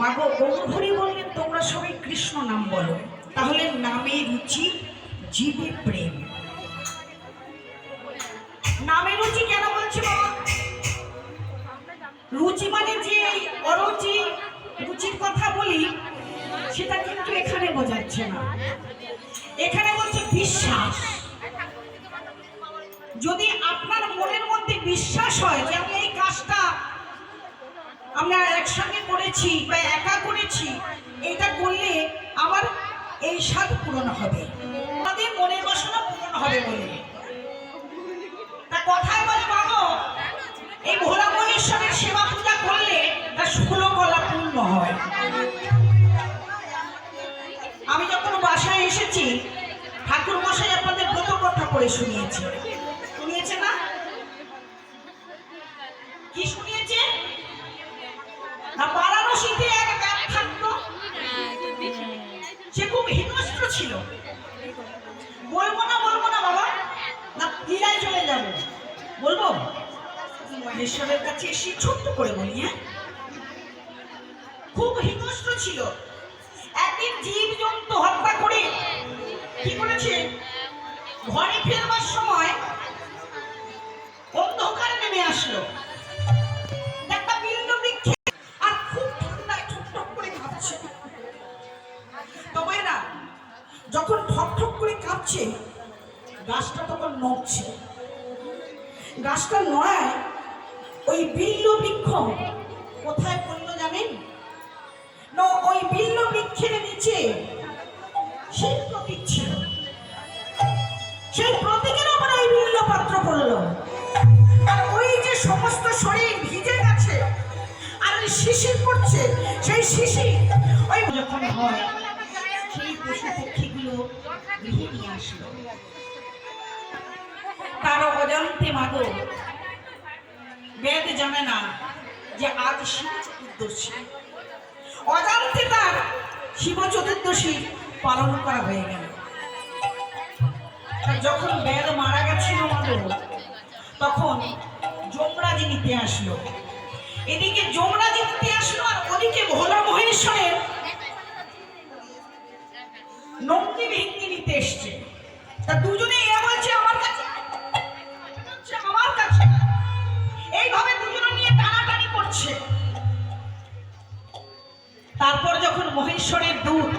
মাগো গৌরহরি বললেন, তোমরা সবাই কৃষ্ণ নাম বলো। তাহলে নামে রুচি, জীবে প্রেম। নামে রুচি কেন বলছি বাবা? রুচি মানে যে অরুচি, রুচির কথা বলি, সেটা কিন্তু এখানে বোঝাচ্ছে না। এখানে বলছে বিশ্বাস। যদি আপনার মনের মধ্যে বিশ্বাস হয় যে আমি এই কাজটা আমরা একসঙ্গে করেছি বা একা করেছি এটা করলে আমার এই স্বাদ পূরণ হবে। আমাদের মনের বাসনা পূরণ হবে বলে। তা কথায় বলে বাবু, এই ভোলা মহেশ্বরের সেবা পূজা করলে তার ষোলো কলা পূর্ণ হয়। আমি যখন বাসায় এসেছি ঠাকুর মশাই আপনাদের ব্রত কথা করে শুনিয়েছে। শুনিয়েছে না? সে খুব হিংস্র ছিল। বলব না বলব না বাবা। না লীলায় চলে যাব। বলব? মহেশ্বরের কাছে এসে ছোট্ট করে বলি হ্যাঁ? খুব হিংস্র ছিল। একদিন জীব গাছটা তখন নড়ছে। গাছটা নড়ায় ওই বিল্ল বৃক্ষ কোথায় পড়ল জানেন? না, ওই বিল্ল বৃক্ষের নিচে সেই প্রতীক ছিল সেই প্রতীকের উপর ওই বিল্ল পাত্র পড়ল। আর ওই যে সমস্ত শরীর ভিজে গেছে, আর ওই শিশির পড়ছে, সেই শিশির ওই যখন হয়, সেই পশু পক্ষীগুলো গৃহে নিয়ে আসলো। তার অজান্তে মাগো বেদ জানে না যে আজ শিব চতুর্দশী। অজান্তে তার শিব চতুর্দশী পালন করা হয়ে গেল। যখন বেদ মারা গেছিল মাগো তখন যমরাজ নিতে আসলো। এদিকে যমরাজ নিতে আসলো আর ওদিকে ভোলা মহেশ্বরের নন্দী ভিত্তি নিতে এসছে। তা দুজনে 都